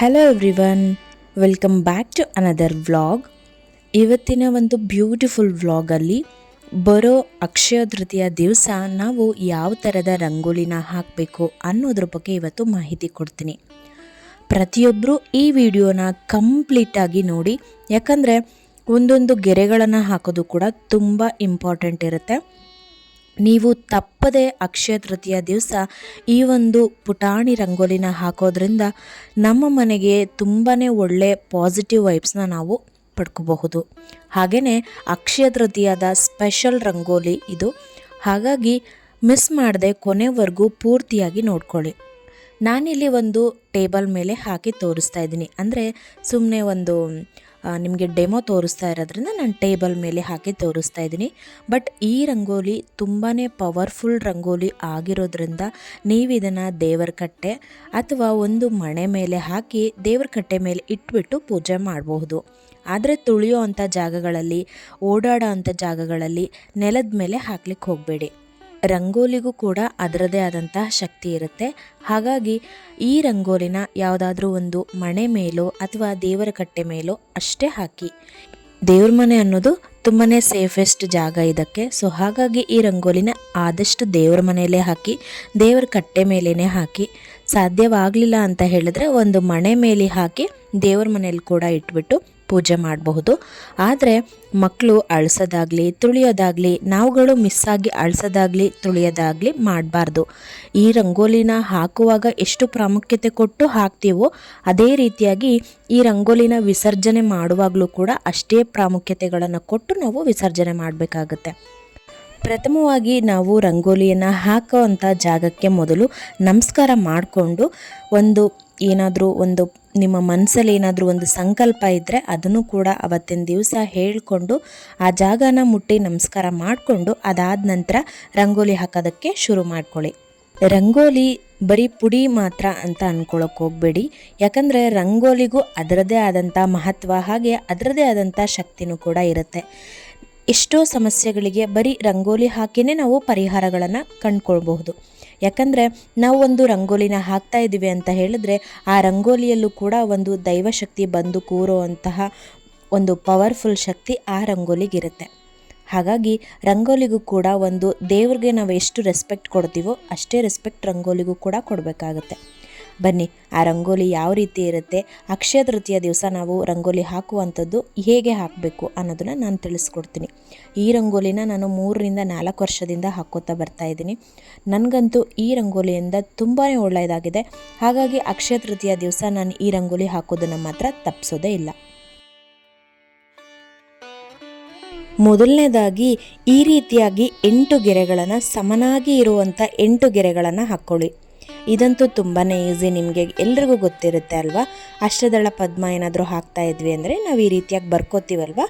Hello everyone welcome back to another vlog ಇವತ್ತಿನ ಒಂದು beautiful ವ್ಲಾಗಲ್ಲಿ ಬರೋ ಅಕ್ಷಯ ತೃತೀಯ ದಿವಸ ನಾವು ಯಾವ ಥರದ ರಂಗೋಲಿನ ಹಾಕಬೇಕು ಅನ್ನೋದ್ರ ಬಗ್ಗೆ ಇವತ್ತು ಮಾಹಿತಿ ಕೊಡ್ತೀನಿ. ಪ್ರತಿಯೊಬ್ಬರು ಈ ವಿಡಿಯೋನ ಕಂಪ್ಲೀಟಾಗಿ ನೋಡಿ, ಯಾಕಂದರೆ ಒಂದೊಂದು ಗೆರೆಗಳನ್ನು ಹಾಕೋದು ಕೂಡ ತುಂಬ ಇಂಪಾರ್ಟೆಂಟ್ ಇರುತ್ತೆ. ನೀವು ತಪ್ಪದೆ ಅಕ್ಷಯ ತೃತೀಯ ದಿವಸ ಈ ಒಂದು ಪುಟಾಣಿ ರಂಗೋಲಿನ ಹಾಕೋದ್ರಿಂದ ನಮ್ಮ ಮನೆಗೆ ತುಂಬಾ ಒಳ್ಳೆ ಪಾಸಿಟಿವ್ ವೈಬ್ಸ್ನ ನಾವು ಪಡ್ಕೋಬಹುದು. ಹಾಗೆಯೇ ಅಕ್ಷಯ ತೃತೀಯದ ಸ್ಪೆಷಲ್ ರಂಗೋಲಿ ಇದು. ಹಾಗಾಗಿ ಮಿಸ್ ಮಾಡದೆ ಕೊನೆವರೆಗೂ ಪೂರ್ತಿಯಾಗಿ ನೋಡ್ಕೊಳ್ಳಿ. ನಾನಿಲ್ಲಿ ಒಂದು ಟೇಬಲ್ ಮೇಲೆ ಹಾಕಿ ತೋರಿಸ್ತಾ ಇದ್ದೀನಿ. ಅಂದರೆ ಸುಮ್ಮನೆ ಒಂದು ನಿಮಗೆ ಡೆಮೋ ತೋರಿಸ್ತಾ ಇರೋದ್ರಿಂದ ನಾನು ಟೇಬಲ್ ಮೇಲೆ ಹಾಕಿ ತೋರಿಸ್ತಾ ಇದ್ದೀನಿ. ಬಟ್ ಈ ರಂಗೋಲಿ ತುಂಬಾ ಪವರ್ಫುಲ್ ರಂಗೋಲಿ ಆಗಿರೋದ್ರಿಂದ ನೀವು ಇದನ್ನು ದೇವರ ಕಟ್ಟೆ ಅಥವಾ ಒಂದು ಮಣೆ ಮೇಲೆ ಹಾಕಿ ದೇವರ ಕಟ್ಟೆ ಮೇಲೆ ಇಟ್ಬಿಟ್ಟು ಪೂಜೆ ಮಾಡಬಹುದು. ಆದರೆ ತುಳಿಯೋ ಅಂಥ ಜಾಗಗಳಲ್ಲಿ, ಓಡಾಡೋ ಜಾಗಗಳಲ್ಲಿ ನೆಲದ ಮೇಲೆ ಹಾಕ್ಲಿಕ್ಕೆ ಹೋಗಬೇಡಿ. ರಂಗೋಲಿಗೂ ಕೂಡ ಅದರದೇ ಆದಂತಹ ಶಕ್ತಿ ಇರುತ್ತೆ. ಹಾಗಾಗಿ ಈ ರಂಗೋಲಿನ ಯಾವುದಾದ್ರೂ ಒಂದು ಮಣೆ ಮೇಲೋ ಅಥವಾ ದೇವರ ಕಟ್ಟೆ ಮೇಲೋ ಅಷ್ಟೇ ಹಾಕಿ. ದೇವ್ರ ಮನೆ ಅನ್ನೋದು ತುಂಬಾ ಸೇಫೆಸ್ಟ್ ಜಾಗ ಇದಕ್ಕೆ. ಸೊ ಹಾಗಾಗಿ ಈ ರಂಗೋಲಿನ ಆದಷ್ಟು ದೇವ್ರ ಮನೆಯಲ್ಲೇ ಹಾಕಿ, ದೇವರ ಕಟ್ಟೆ ಮೇಲೇ ಹಾಕಿ. ಸಾಧ್ಯವಾಗಲಿಲ್ಲ ಅಂತ ಹೇಳಿದ್ರೆ ಒಂದು ಮಣೆ ಮೇಲೆ ಹಾಕಿ ದೇವ್ರ ಮನೇಲಿ ಕೂಡ ಇಟ್ಬಿಟ್ಟು ಪೂಜೆ ಮಾಡಬಹುದು. ಆದರೆ ಮಕ್ಕಳು ಅಳಿಸೋದಾಗಲಿ, ತುಳಿಯೋದಾಗಲಿ, ನಾವುಗಳು ಮಿಸ್ಸಾಗಿ ಅಳಿಸೋದಾಗಲಿ, ತುಳಿಯೋದಾಗಲಿ ಮಾಡಬಾರ್ದು. ಈ ರಂಗೋಲಿನ ಹಾಕುವಾಗ ಎಷ್ಟು ಪ್ರಾಮುಖ್ಯತೆ ಕೊಟ್ಟು ಹಾಕ್ತೀವೋ ಅದೇ ರೀತಿಯಾಗಿ ಈ ರಂಗೋಲಿನ ವಿಸರ್ಜನೆ ಮಾಡುವಾಗಲೂ ಕೂಡ ಅಷ್ಟೇ ಪ್ರಾಮುಖ್ಯತೆಗಳನ್ನು ಕೊಟ್ಟು ನಾವು ವಿಸರ್ಜನೆ ಮಾಡಬೇಕಾಗುತ್ತೆ. ಪ್ರಥಮವಾಗಿ ನಾವು ರಂಗೋಲಿಯನ್ನು ಹಾಕುವಂಥ ಜಾಗಕ್ಕೆ ಮೊದಲು ನಮಸ್ಕಾರ ಮಾಡಿಕೊಂಡು ಒಂದು ಏನಾದರೂ ಒಂದು ನಿಮ್ಮ ಮನಸ್ಸಲ್ಲಿ ಏನಾದರೂ ಒಂದು ಸಂಕಲ್ಪ ಇದ್ದರೆ ಅದನ್ನು ಕೂಡ ಅವತ್ತಿನ ದಿವಸ ಹೇಳಿಕೊಂಡು ಆ ಜಾಗನ ಮುಟ್ಟಿ ನಮಸ್ಕಾರ ಮಾಡಿಕೊಂಡು ಅದಾದ ನಂತರ ರಂಗೋಲಿ ಹಾಕೋದಕ್ಕೆ ಶುರು ಮಾಡ್ಕೊಳ್ಳಿ. ರಂಗೋಲಿ ಬರೀ ಪುಡಿ ಮಾತ್ರ ಅಂತ ಅಂದ್ಕೊಳ್ಳೋಕೆ ಹೋಗಬೇಡಿ. ಯಾಕಂದರೆ ರಂಗೋಲಿಗೂ ಅದರದೇ ಆದಂಥ ಮಹತ್ವ ಹಾಗೆ ಅದರದೇ ಆದಂಥ ಶಕ್ತಿನೂ ಕೂಡ ಇರುತ್ತೆ. ಎಷ್ಟೋ ಸಮಸ್ಯೆಗಳಿಗೆ ಬರೀ ರಂಗೋಲಿ ಹಾಕಿನೇ ನಾವು ಪರಿಹಾರಗಳನ್ನು ಕಂಡುಕೊಳ್ಬಹುದು. ಯಾಕಂದರೆ ನಾವು ಒಂದು ರಂಗೋಲಿನ ಹಾಕ್ತಾ ಇದ್ದೀವಿ ಅಂತ ಹೇಳಿದ್ರೆ ಆ ರಂಗೋಲಿಯಲ್ಲೂ ಕೂಡ ಒಂದು ದೈವಶಕ್ತಿ ಬಂದು ಕೂರುವಂತಹ ಒಂದು ಪವರ್ಫುಲ್ ಶಕ್ತಿ ಆ ರಂಗೋಲಿಗಿರುತ್ತೆ. ಹಾಗಾಗಿ ರಂಗೋಲಿಗೂ ಕೂಡ ಒಂದು ದೇವ್ರಿಗೆ ನಾವು ಎಷ್ಟು ರೆಸ್ಪೆಕ್ಟ್ ಕೊಡ್ತೀವೋ ಅಷ್ಟೇ ರೆಸ್ಪೆಕ್ಟ್ ರಂಗೋಲಿಗೂ ಕೂಡ ಕೊಡಬೇಕಾಗುತ್ತೆ. ಬನ್ನಿ, ಆ ರಂಗೋಲಿ ಯಾವ ರೀತಿ ಇರುತ್ತೆ, ಅಕ್ಷಯ ತೃತೀಯ ದಿವಸ ನಾವು ರಂಗೋಲಿ ಹಾಕುವಂಥದ್ದು ಹೇಗೆ ಹಾಕಬೇಕು ಅನ್ನೋದನ್ನು ನಾನು ತಿಳಿಸ್ಕೊಡ್ತೀನಿ. ಈ ರಂಗೋಲಿನ ನಾನು ಮೂರರಿಂದ ನಾಲ್ಕು ವರ್ಷದಿಂದ ಹಾಕೋತಾ ಬರ್ತಾ ಇದ್ದೀನಿ. ನನಗಂತೂ ಈ ರಂಗೋಲಿಯಿಂದ ತುಂಬಾ ಒಳ್ಳೆಯದಾಗಿದೆ. ಹಾಗಾಗಿ ಅಕ್ಷಯ ತೃತೀಯ ದಿವಸ ನಾನು ಈ ರಂಗೋಲಿ ಹಾಕೋದನ್ನು ಮಾತ್ರ ತಪ್ಪಿಸೋದೇ ಇಲ್ಲ. ಮೊದಲನೇದಾಗಿ ಈ ರೀತಿಯಾಗಿ ಎಂಟು ಗೆರೆಗಳನ್ನು ಸಮನಾಗಿ ಇರುವಂಥ ಎಂಟು ಗೆರೆಗಳನ್ನು ಹಾಕ್ಕೊಳ್ಳಿ ಇದಂತೂ ತುಂಬಾ ಈಸಿ ನಿಮಗೆ ಎಲ್ರಿಗೂ ಗೊತ್ತಿರುತ್ತೆ ಅಲ್ವಾ? ಅಷ್ಟದಳ ಪದ್ಮ ಏನಾದರೂ ಹಾಕ್ತಾ ಇದ್ವಿ ಅಂದರೆ ನಾವು ಈ ರೀತಿಯಾಗಿ ಬರ್ಕೋತೀವಲ್ವ?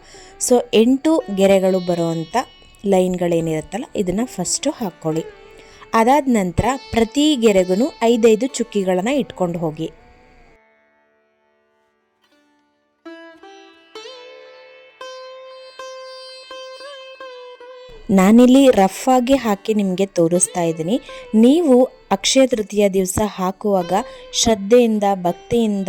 ಸೊ ಎಂಟು ಗೆರೆಗಳು ಬರುವಂಥ ಲೈನ್ಗಳೇನಿರುತ್ತಲ್ಲ, ಇದನ್ನು ಫಸ್ಟು ಹಾಕ್ಕೊಳ್ಳಿ ಅದಾದ ನಂತರ ಪ್ರತಿ ಗೆರೆಗೂ ಐದೈದು ಚುಕ್ಕಿಗಳನ್ನು ಇಟ್ಕೊಂಡು ಹೋಗಿ. ನಾನಿಲ್ಲಿ ರಫ್ ಆಗಿ ಹಾಕಿ ನಿಮಗೆ ತೋರಿಸ್ತಾ ಇದ್ದೀನಿ. ನೀವು ಅಕ್ಷಯ ತೃತೀಯ ದಿವಸ ಹಾಕುವಾಗ ಶ್ರದ್ಧೆಯಿಂದ, ಭಕ್ತಿಯಿಂದ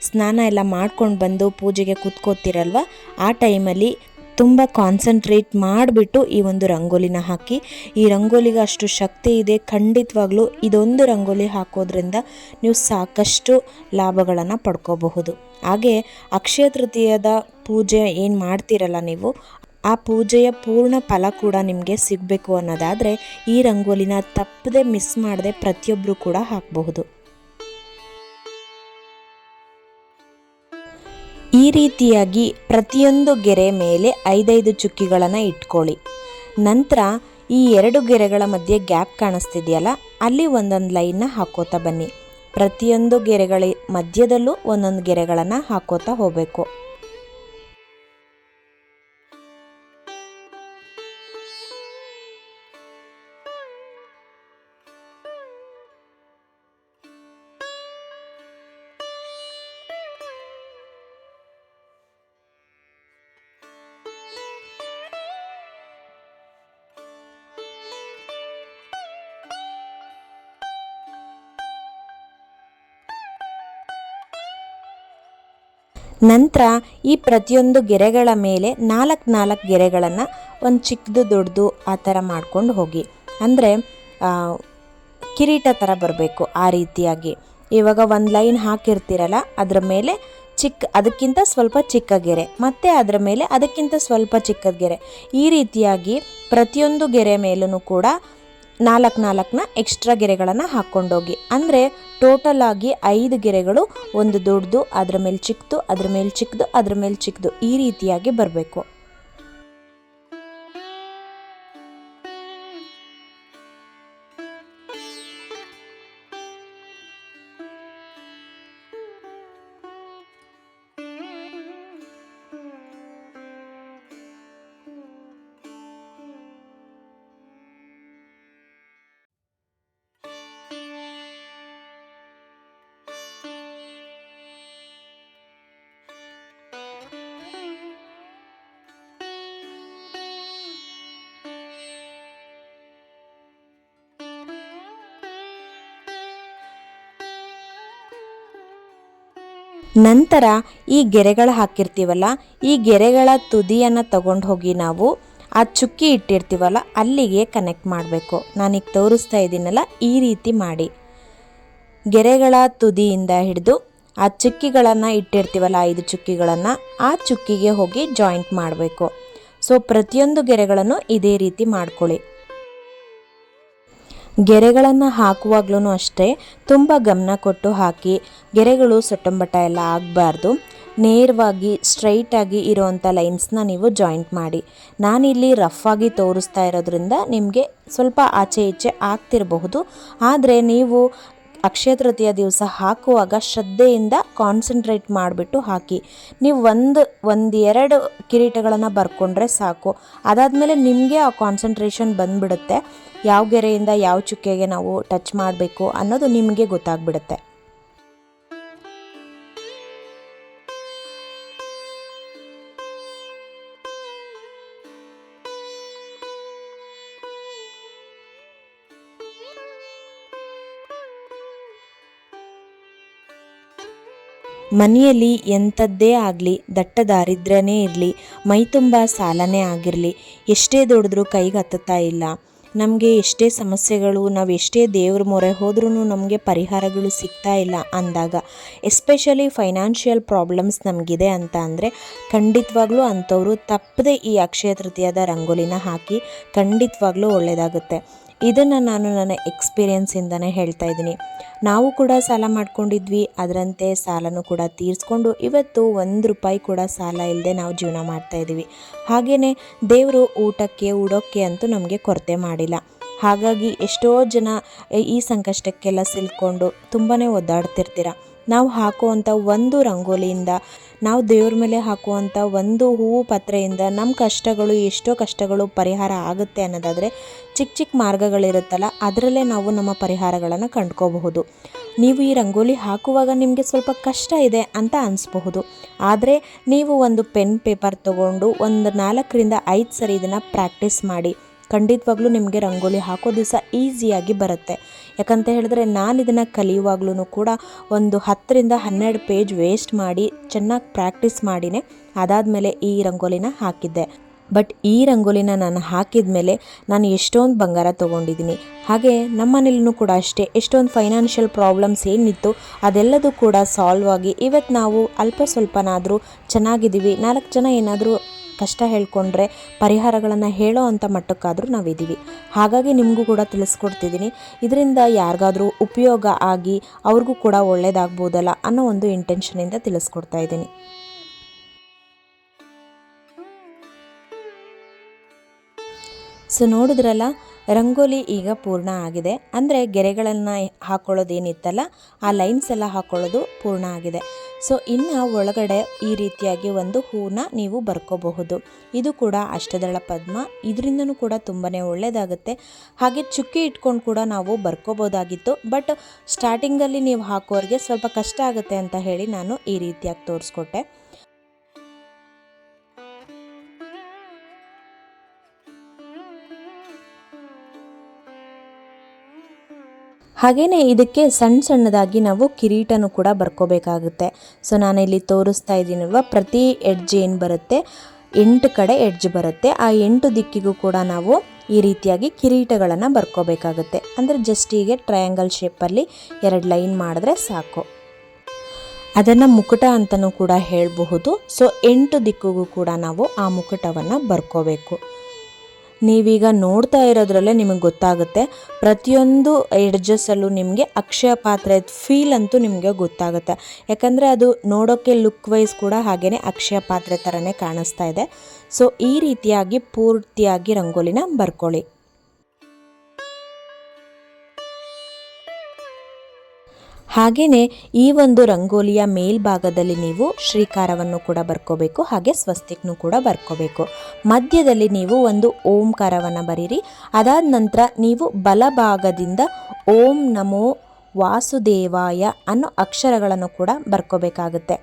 ಸ್ನಾನ ಎಲ್ಲ ಮಾಡ್ಕೊಂಡು ಬಂದು ಪೂಜೆಗೆ ಕೂತ್ಕೋತಿರಲ್ವ? ಆ ಟೈಮಲ್ಲಿ ತುಂಬ ಕಾನ್ಸಂಟ್ರೇಟ್ ಮಾಡಿಬಿಟ್ಟು ಈ ಒಂದು ರಂಗೋಲಿನ ಹಾಕಿ. ಈ ರಂಗೋಲಿಗೆ ಅಷ್ಟು ಶಕ್ತಿ ಇದೆ. ಖಂಡಿತವಾಗ್ಲೂ ಇದೊಂದು ರಂಗೋಲಿ ಹಾಕೋದ್ರಿಂದ ನೀವು ಸಾಕಷ್ಟು ಲಾಭಗಳನ್ನು ಪಡ್ಕೋಬಹುದು. ಹಾಗೆ ಅಕ್ಷಯ ತೃತೀಯದ ಪೂಜೆ ಏನು ಮಾಡ್ತೀರಲ್ಲ ನೀವು? ಆ ಪೂಜೆಯ ಪೂರ್ಣ ಫಲ ಕೂಡ ನಿಮಗೆ ಸಿಗಬೇಕು ಅನ್ನೋದಾದರೆ ಈ ರಂಗೋಲಿನ ತಪ್ಪದೆ ಮಿಸ್ ಮಾಡದೆ ಪ್ರತಿಯೊಬ್ಬರು ಕೂಡ ಹಾಕಬಹುದು. ಈ ರೀತಿಯಾಗಿ ಪ್ರತಿಯೊಂದು ಗೆರೆ ಮೇಲೆ ಐದೈದು ಚುಕ್ಕಿಗಳನ್ನು ಇಟ್ಕೊಳ್ಳಿ. ನಂತರ ಈ ಎರಡು ಗೆರೆಗಳ ಮಧ್ಯೆ ಗ್ಯಾಪ್ ಕಾಣಿಸ್ತಿದೆಯಲ್ಲ, ಅಲ್ಲಿ ಒಂದೊಂದು ಲೈನ್ನ ಹಾಕೋತಾ ಬನ್ನಿ. ಪ್ರತಿಯೊಂದು ಗೆರೆಗಳ ಮಧ್ಯದಲ್ಲೂ ಒಂದೊಂದು ಗೆರೆಗಳನ್ನು ಹಾಕೋತಾ ಹೋಗಬೇಕು. ನಂತರ ಈ ಪ್ರತಿಯೊಂದು ಗೆರೆಗಳ ಮೇಲೆ ನಾಲ್ಕು ನಾಲ್ಕು ಗೆರೆಗಳನ್ನು ಒಂದು ಚಿಕ್ಕದು ದೊಡ್ಡದು ಆ ಥರ ಮಾಡ್ಕೊಂಡು ಹೋಗಿ. ಅಂದರೆ ಕಿರೀಟ ಥರ ಬರಬೇಕು ಆ ರೀತಿಯಾಗಿ. ಇವಾಗ ಒಂದು ಲೈನ್ ಹಾಕಿರ್ತೀರಲ್ಲ, ಅದರ ಮೇಲೆ ಚಿಕ್ಕ ಅದಕ್ಕಿಂತ ಸ್ವಲ್ಪ ಚಿಕ್ಕ ಗೆರೆ. ಮತ್ತು ಅದರ ಮೇಲೆ ಅದಕ್ಕಿಂತ ಸ್ವಲ್ಪ ಚಿಕ್ಕದ ಗೆರೆ. ಈ ರೀತಿಯಾಗಿ ಪ್ರತಿಯೊಂದು ಗೆರೆ ಮೇಲೂ ಕೂಡ ನಾಲ್ಕು ನಾಲ್ಕನ್ನ ಎಕ್ಸ್ಟ್ರಾ ಗೆರೆಗಳನ್ನು ಹಾಕ್ಕೊಂಡೋಗಿ. ಅಂದರೆ ಟೋಟಲ್ ಆಗಿ ಐದು ಗೆರೆಗಳು, ಒಂದು ದೊಡ್ಡದು ಅದ್ರ ಮೇಲೆ ಚಿಕ್ಕದು ಅದ್ರ ಮೇಲೆ ಚಿಕ್ಕದು ಅದ್ರ ಮೇಲೆ ಚಿಕ್ಕದು ಈ ರೀತಿಯಾಗಿ ಬರಬೇಕು. ನಂತರ ಈ ಗೆರೆಗಳು ಹಾಕಿರ್ತೀವಲ್ಲ, ಈ ಗೆರೆಗಳ ತುದಿಯನ್ನು ತಗೊಂಡು ಹೋಗಿ ನಾವು ಆ ಚುಕ್ಕಿ ಇಟ್ಟಿರ್ತೀವಲ್ಲ, ಅಲ್ಲಿಗೆ ಕನೆಕ್ಟ್ ಮಾಡಬೇಕು. ನಾನೀಗ ತೋರಿಸ್ತಾ ಇದ್ದೀನಲ್ಲ, ಈ ರೀತಿ ಮಾಡಿ. ಗೆರೆಗಳ ತುದಿಯಿಂದ ಹಿಡಿದು ಆ ಚುಕ್ಕಿಗಳನ್ನು ಇಟ್ಟಿರ್ತೀವಲ್ಲ, ಐದು ಚುಕ್ಕಿಗಳನ್ನು, ಆ ಚುಕ್ಕಿಗೆ ಹೋಗಿ ಜಾಯಿಂಟ್ ಮಾಡಬೇಕು. ಸೊ ಪ್ರತಿಯೊಂದು ಗೆರೆಗಳನ್ನು ಇದೇ ರೀತಿ ಮಾಡ್ಕೊಳ್ಳಿ. ಗೆರೆಗಳನ್ನು ಹಾಕುವಾಗ್ಲೂ ಅಷ್ಟೇ ತುಂಬ ಗಮನ ಕೊಟ್ಟು ಹಾಕಿ ಗೆರೆಗಳು ಸೊಟ್ಟಂಬಟ ಎಲ್ಲ ಆಗಬಾರ್ದು. ನೇರವಾಗಿ ಸ್ಟ್ರೈಟಾಗಿ ಇರೋವಂಥ ಲೈನ್ಸ್ನ ನೀವು ಜಾಯಿಂಟ್ ಮಾಡಿ. ನಾನಿಲ್ಲಿ ರಫ್ ಆಗಿ ತೋರಿಸ್ತಾ ಇರೋದ್ರಿಂದ ನಿಮಗೆ ಸ್ವಲ್ಪ ಆಚೆ ಈಚೆ ಆಗ್ತಿರಬಹುದು. ಆದರೆ ನೀವು ಅಕ್ಷಯ ತೃತೀಯ ದಿವಸ ಹಾಕುವಾಗ ಶ್ರದ್ಧೆಯಿಂದ ಕಾನ್ಸಂಟ್ರೇಟ್ ಮಾಡಿಬಿಟ್ಟು ಹಾಕಿ. ನೀವು ಒಂದು ಒಂದು ಎರಡು ಕಿರೀಟಗಳನ್ನು ಬರ್ಕೊಂಡ್ರೆ ಸಾಕು. ಅದಾದಮೇಲೆ ನಿಮಗೆ ಆ ಕಾನ್ಸಂಟ್ರೇಷನ್ ಬಂದ್ಬಿಡುತ್ತೆ. ಯಾವ ಗೆರೆಯಿಂದ ಯಾವ ಚುಕ್ಕೆಗೆ ನಾವು ಟಚ್ ಮಾಡಬೇಕು ಅನ್ನೋದು ನಿಮಗೆ ಗೊತ್ತಾಗ್ಬಿಡುತ್ತೆ. ಮನೆಯಲ್ಲಿ ಎಂಥದ್ದೇ ಆಗಲಿ, ದಟ್ಟ ದಾರಿದ್ರ್ಯನೇ ಇರಲಿ ಮೈ ತುಂಬ ಸಾಲನೇ ಆಗಿರಲಿ, ಎಷ್ಟೇ ದುಡಿದ್ರೂ ಕೈಗೆ ಹತ್ತುತ್ತಾ ಇಲ್ಲ. ನಮಗೆ ಎಷ್ಟೇ ಸಮಸ್ಯೆಗಳು, ನಾವು ಎಷ್ಟೇ ದೇವ್ರ ಮೊರೆ ಹೋದ್ರೂ ನಮಗೆ ಪರಿಹಾರಗಳು ಸಿಗ್ತಾ ಇಲ್ಲ ಅಂದಾಗ, ಎಸ್ಪೆಷಲಿ ಫೈನಾನ್ಷಿಯಲ್ ಪ್ರಾಬ್ಲಮ್ಸ್ ನಮಗಿದೆ ಅಂತ ಅಂದರೆ, ಖಂಡಿತವಾಗ್ಲೂ ಅಂಥವರು ತಪ್ಪದೆ ಈ ಅಕ್ಷಯ ತೃತೀಯದ ರಂಗೋಲಿನ ಹಾಕಿ ಖಂಡಿತವಾಗ್ಲೂ ಒಳ್ಳೆಯದಾಗುತ್ತೆ ಇದನ್ನು ನಾನು ನನ್ನ ಎಕ್ಸ್ಪೀರಿಯೆನ್ಸಿಂದನೇ ಹೇಳ್ತಾ ಇದ್ದೀನಿ. ನಾವು ಕೂಡ ಸಾಲ ಮಾಡ್ಕೊಂಡಿದ್ವಿ, ಅದರಂತೆ ಸಾಲನೂ ಕೂಡ ತೀರಿಸ್ಕೊಂಡು ಇವತ್ತು ಒಂದು ರೂಪಾಯಿ ಕೂಡ ಸಾಲ ಇಲ್ಲದೆ ನಾವು ಜೀವನ ಮಾಡ್ತಾ ಇದ್ದೀವಿ ಹಾಗೆಯೇ ದೇವರು ಊಟಕ್ಕೆ, ಉಡೋಕ್ಕೆ ಅಂತೂ ನಮಗೆ ಕೊರತೆ ಮಾಡಿಲ್ಲ. ಹಾಗಾಗಿ ಎಷ್ಟೋ ಜನ ಈ ಸಂಕಷ್ಟಕ್ಕೆಲ್ಲ ಸಿಲ್ಕೊಂಡು ತುಂಬಾ ಒದ್ದಾಡ್ತಿರ್ತೀರ. ನಾವು ಹಾಕುವಂಥ ಒಂದು ರಂಗೋಲಿಯಿಂದ, ನಾವು ದೇವ್ರ ಮೇಲೆ ಹಾಕುವಂಥ ಒಂದು ಹೂವು ಪತ್ರೆಯಿಂದ ನಮ್ಮ ಕಷ್ಟಗಳು ಎಷ್ಟೋ ಕಷ್ಟಗಳು ಪರಿಹಾರ ಆಗುತ್ತೆ ಅನ್ನೋದಾದರೆ ಚಿಕ್ಕ ಚಿಕ್ಕ ಮಾರ್ಗಗಳಿರುತ್ತಲ್ಲ, ಅದರಲ್ಲೇ ನಾವು ನಮ್ಮ ಪರಿಹಾರಗಳನ್ನು ಕಂಡ್ಕೋಬಹುದು. ನೀವು ಈ ರಂಗೋಲಿ ಹಾಕುವಾಗ ನಿಮಗೆ ಸ್ವಲ್ಪ ಕಷ್ಟ ಇದೆ ಅಂತ ಅನಿಸ್ಬಹುದು. ಆದರೆ ನೀವು ಒಂದು ಪೆನ್, ಪೇಪರ್ ತಗೊಂಡು ಒಂದು ನಾಲ್ಕರಿಂದ ಐದು ಸರಿ ಇದನ್ನು ಪ್ರಾಕ್ಟೀಸ್ ಮಾಡಿ, ಖಂಡಿತವಾಗ್ಲೂ ನಿಮಗೆ ರಂಗೋಲಿ ಹಾಕೋ ದಿವಸ ಈಸಿಯಾಗಿ ಬರುತ್ತೆ. ಯಾಕಂತ ಹೇಳಿದ್ರೆ ನಾನು ಇದನ್ನು ಕಲಿಯುವಾಗ್ಲೂ ಕೂಡ ಒಂದು ಹತ್ತರಿಂದ ಹನ್ನೆರಡು ಪೇಜ್ ವೇಸ್ಟ್ ಮಾಡಿ ಚೆನ್ನಾಗಿ ಪ್ರಾಕ್ಟೀಸ್ ಮಾಡಿನೇ ಅದಾದಮೇಲೆ ಈ ರಂಗೋಲಿನ ಹಾಕಿದ್ದೆ. ಬಟ್ ಈ ರಂಗೋಲಿನ ನಾನು ಹಾಕಿದ ಮೇಲೆ ನಾನು ಎಷ್ಟೊಂದು ಬಂಗಾರ ತೊಗೊಂಡಿದ್ದೀನಿ. ಹಾಗೆ ನಮ್ಮ ಮನೇಲೂ ಕೂಡ ಅಷ್ಟೇ, ಎಷ್ಟೊಂದು ಫೈನಾನ್ಷಿಯಲ್ ಪ್ರಾಬ್ಲಮ್ಸ್ ಏನಿತ್ತು ಅದೆಲ್ಲದೂ ಕೂಡ ಸಾಲ್ವ್ ಆಗಿ ಇವತ್ತು ನಾವು ಅಲ್ಪ ಸ್ವಲ್ಪನಾದರೂ ಚೆನ್ನಾಗಿದ್ದೀವಿ, ನಾಲ್ಕು ಜನ ಏನಾದರೂ ಕಷ್ಟ ಹೇಳ್ಕೊಂಡ್ರೆ ಪರಿಹಾರಗಳನ್ನು ಹೇಳೋ ಅಂಥ ಮಟ್ಟಕ್ಕಾದರೂ ನಾವಿದ್ದೀವಿ. ಹಾಗಾಗಿ ನಿಮಗೂ ಕೂಡ ತಿಳಿಸ್ಕೊಡ್ತಿದ್ದೀನಿ. ಇದರಿಂದ ಯಾರಿಗಾದರೂ ಉಪಯೋಗ ಆಗಿ ಅವ್ರಿಗೂ ಕೂಡ ಒಳ್ಳೆಯದಾಗ್ಬೋದಲ್ಲ ಅನ್ನೋ ಒಂದು ಇಂಟೆನ್ಷನಿಂದ ತಿಳಿಸ್ಕೊಡ್ತಾ ಇದ್ದೀನಿ. ಸೊ ನೋಡಿದ್ರಲ್ಲ, ರಂಗೋಲಿ ಈಗ ಪೂರ್ಣ ಆಗಿದೆ. ಅಂದರೆ ಗೆರೆಗಳನ್ನು ಹಾಕೊಳ್ಳೋದೇನಿತ್ತಲ್ಲ, ಆ ಲೈನ್ಸ್ ಎಲ್ಲ ಹಾಕೊಳ್ಳೋದು ಪೂರ್ಣ ಆಗಿದೆ. ಸೊ ಇನ್ನು ಒಳಗಡೆ ಈ ರೀತಿಯಾಗಿ ಒಂದು ಹೂನ ನೀವು ಬರ್ಕೋಬಹುದು. ಇದು ಕೂಡ ಅಷ್ಟದಳ ಪದ್ಮ. ಇದರಿಂದನೂ ಕೂಡ ತುಂಬಾ ಒಳ್ಳೆಯದಾಗುತ್ತೆ ಹಾಗೆ ಚುಕ್ಕಿ ಇಟ್ಕೊಂಡು ಕೂಡ ನಾವು ಬರ್ಕೋಬೋದಾಗಿತ್ತು ಬಟ್ ಸ್ಟಾರ್ಟಿಂಗಲ್ಲಿ ನೀವು ಹಾಕೋರಿಗೆ ಸ್ವಲ್ಪ ಕಷ್ಟ ಆಗುತ್ತೆ ಅಂತ ಹೇಳಿ ನಾನು ಈ ರೀತಿಯಾಗಿ ತೋರಿಸ್ಕೊಟ್ಟೆ. ಹಾಗೆಯೇ ಇದಕ್ಕೆ ಸಣ್ಣ ಸಣ್ಣದಾಗಿ ನಾವು ಕಿರೀಟನೂ ಕೂಡ ಬರ್ಕೋಬೇಕಾಗುತ್ತೆ. ಸೊ ಇಲ್ಲಿ ತೋರಿಸ್ತಾ ಇದ್ದೀನಲ್ವ ಪ್ರತಿ ಎಡ್ಜ್ ಏನು ಬರುತ್ತೆ? ಎಂಟು ಕಡೆ ಎಡ್ಜ್ ಬರುತ್ತೆ. ಆ ಎಂಟು ದಿಕ್ಕಿಗೂ ಕೂಡ ನಾವು ಈ ರೀತಿಯಾಗಿ ಕಿರೀಟಗಳನ್ನು ಬರ್ಕೋಬೇಕಾಗುತ್ತೆ. ಅಂದರೆ ಜಸ್ಟ್ ಹೀಗೆ ಟ್ರಯಾಂಗಲ್ ಶೇಪಲ್ಲಿ ಎರಡು ಲೈನ್ ಮಾಡಿದ್ರೆ ಸಾಕು. ಅದನ್ನು ಮುಕುಟ ಅಂತಲೂ ಕೂಡ ಹೇಳಬಹುದು. ಸೊ, ಎಂಟು ದಿಕ್ಕಿಗೂ ಕೂಡ ನಾವು ಆ ಮುಕುಟವನ್ನು ಬರ್ಕೋಬೇಕು. ನೀವೀಗ ನೋಡ್ತಾ ಇರೋದ್ರಲ್ಲೇ ನಿಮಗೆ ಗೊತ್ತಾಗುತ್ತೆ. ಪ್ರತಿಯೊಂದು ಎಡ್ಜಸ್ಸಲ್ಲೂ ನಿಮಗೆ ಅಕ್ಷಯ ಪಾತ್ರೆ ಫೀಲ್ ಅಂತೂ ನಿಮಗೆ ಗೊತ್ತಾಗುತ್ತೆ. ಯಾಕಂದರೆ ಅದು ನೋಡೋಕ್ಕೆ ಲುಕ್ ವೈಸ್ ಕೂಡ ಹಾಗೆಯೇ ಅಕ್ಷಯ ಪಾತ್ರೆ ಥರನೇ ಕಾಣಿಸ್ತಾ ಇದೆ. ಸೊ ಈ ರೀತಿಯಾಗಿ ಪೂರ್ತಿಯಾಗಿ ರಂಗೋಲಿನ ಬರ್ಕೊಳ್ಳಿ. ಹಾಗೆಯೇ ಈ ಒಂದು ರಂಗೋಲಿಯ ಮೇಲ್ಭಾಗದಲ್ಲಿ ನೀವು ಶ್ರೀಕಾರವನ್ನು ಕೂಡ ಬರ್ಕೋಬೇಕು, ಹಾಗೆ ಸ್ವಸ್ತಿಕ್ನು ಕೂಡ ಬರ್ಕೋಬೇಕು. ಮಧ್ಯದಲ್ಲಿ ನೀವು ಒಂದು ಓಂಕಾರವನ್ನು ಬರೀರಿ. ಅದಾದ ನಂತರ ನೀವು ಬಲಭಾಗದಿಂದ ಓಂ ನಮೋ ವಾಸುದೇವಾಯ ಅನ್ನೋ ಅಕ್ಷರಗಳನ್ನು ಕೂಡ ಬರ್ಕೋಬೇಕಾಗುತ್ತೆ.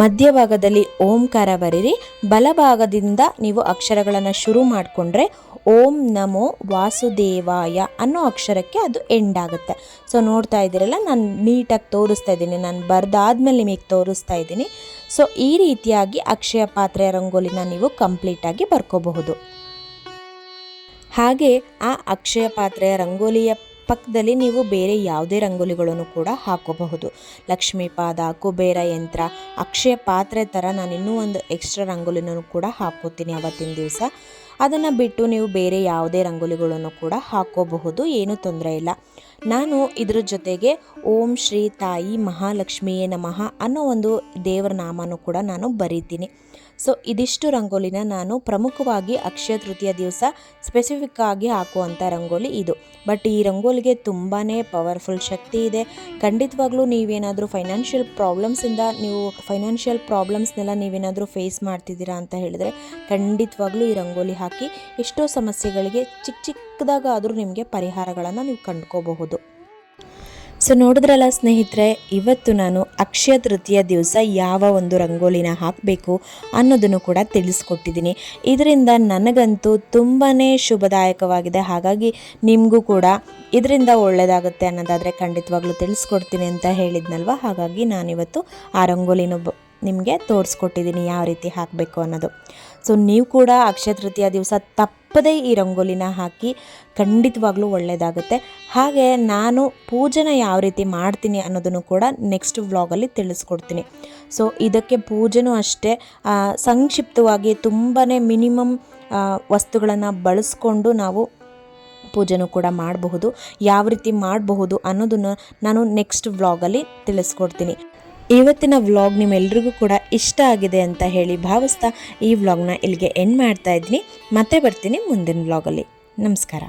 ಮಧ್ಯಭಾಗದಲ್ಲಿ ಓಂಕಾರ ಬರೀರಿ ಬಲಭಾಗದಿಂದ ನೀವು ಅಕ್ಷರಗಳನ್ನು ಶುರು ಮಾಡಿಕೊಂಡ್ರೆ ಓಂ ನಮೋ ವಾಸುದೇವಾಯ ಅನ್ನೋ ಅಕ್ಷರಕ್ಕೆ ಅದು ಎಂಡ್ ಆಗುತ್ತೆ. ಸೊ ನೋಡ್ತಾ ಇದ್ದೀರಲ್ಲ, ನಾನು ನೀಟಾಗಿ ತೋರಿಸ್ತಾ ಇದ್ದೀನಿ. ನಾನು ಬರೆದಾದ್ಮೇಲೆ ನಿಮಗೆ ತೋರಿಸ್ತಾ ಇದ್ದೀನಿ. ಸೊ ಈ ರೀತಿಯಾಗಿ ಅಕ್ಷಯ ಪಾತ್ರೆ ರಂಗೋಲಿನ ನೀವು ಕಂಪ್ಲೀಟಾಗಿ ಬರ್ಕೋಬಹುದು. ಹಾಗೆ ಆ ಅಕ್ಷಯ ಪಾತ್ರೆಯ ರಂಗೋಲಿಯ ಪಕ್ಕದಲ್ಲಿ ನೀವು ಬೇರೆ ಯಾವುದೇ ರಂಗೋಲಿಗಳನ್ನು ಕೂಡ ಹಾಕೋಬಹುದು. ಲಕ್ಷ್ಮೀ ಪಾದ, ಕುಬೇರ ಯಂತ್ರ, ಅಕ್ಷಯ ಪಾತ್ರೆ ಥರ ನಾನು ಇನ್ನೂ ಒಂದು ಎಕ್ಸ್ಟ್ರಾ ರಂಗೋಲಿನೂ ಕೂಡ ಹಾಕೋತೀನಿ ಅವತ್ತಿನ ದಿವಸ. ಅದನ್ನು ಬಿಟ್ಟು ನೀವು ಬೇರೆ ಯಾವುದೇ ರಂಗೋಲಿಗಳನ್ನು ಕೂಡ ಹಾಕೋಬಹುದು, ಏನೂ ತೊಂದರೆ ಇಲ್ಲ. ನಾನು ಇದ್ರ ಜೊತೆಗೆ ಓಂ ಶ್ರೀ ತಾಯಿ ಮಹಾಲಕ್ಷ್ಮಿಯೇ ನಮಃ ಅನ್ನೋ ಒಂದು ದೇವರ ನಾಮನೂ ಕೂಡ ನಾನು ಬರೀತೀನಿ. ಸೊ ಇದಿಷ್ಟು ರಂಗೋಲಿನ ನಾನು ಪ್ರಮುಖವಾಗಿ ಅಕ್ಷಯ ತೃತೀಯ ದಿವಸ ಸ್ಪೆಸಿಫಿಕ್ ಆಗಿ ಹಾಕುವಂಥ ರಂಗೋಲಿ ಇದು. ಬಟ್ ಈ ರಂಗೋಲಿಗೆ ತುಂಬಾ ಪವರ್ಫುಲ್ ಶಕ್ತಿ ಇದೆ. ಖಂಡಿತವಾಗ್ಲೂ ನೀವೇನಾದರೂ ಫೈನಾನ್ಷಿಯಲ್ ಪ್ರಾಬ್ಲಮ್ಸಿಂದ ನೀವು ಫೈನಾನ್ಷಿಯಲ್ ಪ್ರಾಬ್ಲಮ್ಸ್ನೆಲ್ಲ ನೀವೇನಾದರೂ ಫೇಸ್ ಮಾಡ್ತಿದ್ದೀರಾ ಅಂತ ಹೇಳಿದ್ರೆ ಖಂಡಿತವಾಗ್ಲೂ ಈ ರಂಗೋಲಿ ಹಾಕಿ ಎಷ್ಟೋ ಸಮಸ್ಯೆಗಳಿಗೆ ಚಿಕ್ಕ ಚಿಕ್ಕದಾಗಾದರೂ ನಿಮಗೆ ಪರಿಹಾರಗಳನ್ನು ನೀವು ಕಂಡ್ಕೋಬಹುದು. ಸೊ ನೋಡಿದ್ರಲ್ಲ ಸ್ನೇಹಿತರೆ, ಇವತ್ತು ನಾನು ಅಕ್ಷಯ ತೃತೀಯ ದಿವಸ ಯಾವ ಒಂದು ರಂಗೋಲಿನ ಹಾಕಬೇಕು ಅನ್ನೋದನ್ನು ಕೂಡ ತಿಳಿಸ್ಕೊಟ್ಟಿದ್ದೀನಿ. ಇದರಿಂದ ನನಗಂತೂ ತುಂಬಾ ಶುಭದಾಯಕವಾಗಿದೆ. ಹಾಗಾಗಿ ನಿಮಗೂ ಕೂಡ ಇದರಿಂದ ಒಳ್ಳೆಯದಾಗುತ್ತೆ ಅನ್ನೋದಾದರೆ ಖಂಡಿತವಾಗ್ಲೂ ತಿಳಿಸ್ಕೊಡ್ತೀನಿ ಅಂತ ಹೇಳಿದ್ನಲ್ವ? ಹಾಗಾಗಿ ನಾನಿವತ್ತು ಆ ರಂಗೋಲಿನ ನಿಮಗೆ ತೋರಿಸ್ಕೊಟ್ಟಿದ್ದೀನಿ ಯಾವ ರೀತಿ ಹಾಕಬೇಕು ಅನ್ನೋದು. ಸೊ ನೀವು ಕೂಡ ಅಕ್ಷಯ ತೃತೀಯ ದಿವಸ ತಪ್ಪದೇ ಈ ರಂಗೋಲಿನ ಹಾಕಿ ಖಂಡಿತವಾಗ್ಲೂ ಒಳ್ಳೆಯದಾಗುತ್ತೆ ಹಾಗೆ ನಾನು ಪೂಜೆನ ಯಾವ ರೀತಿ ಮಾಡ್ತೀನಿ ಅನ್ನೋದನ್ನು ಕೂಡ ನೆಕ್ಸ್ಟ್ ವ್ಲಾಗಲ್ಲಿ ತಿಳಿಸ್ಕೊಡ್ತೀನಿ. ಸೊ ಇದಕ್ಕೆ ಪೂಜೆನೂ ಅಷ್ಟೇ ಸಂಕ್ಷಿಪ್ತವಾಗಿ ತುಂಬಾ ಮಿನಿಮಮ್ ವಸ್ತುಗಳನ್ನು ಬಳಸ್ಕೊಂಡು ನಾವು ಪೂಜೆನೂ ಕೂಡ ಮಾಡಬಹುದು. ಯಾವ ರೀತಿ ಮಾಡಬಹುದು ಅನ್ನೋದನ್ನು ನಾನು ನೆಕ್ಸ್ಟ್ ವ್ಲಾಗಲ್ಲಿ ತಿಳಿಸ್ಕೊಡ್ತೀನಿ. ಇವತ್ತಿನ ವ್ಲಾಗ್ ನಿಮ್ಮೆಲ್ರಿಗೂ ಕೂಡ ಇಷ್ಟ ಆಗಿದೆ ಅಂತ ಹೇಳಿ ಭಾವಿಸ್ತಾ ಈ ವ್ಲಾಗ್ನ ಇಲ್ಲಿಗೆ ಎಂಡ್ ಮಾಡ್ತಾ ಇದ್ದೀನಿ. ಮತ್ತೆ ಬರ್ತೀನಿ ಮುಂದಿನ ವ್ಲಾಗಲ್ಲಿ. ನಮಸ್ಕಾರ.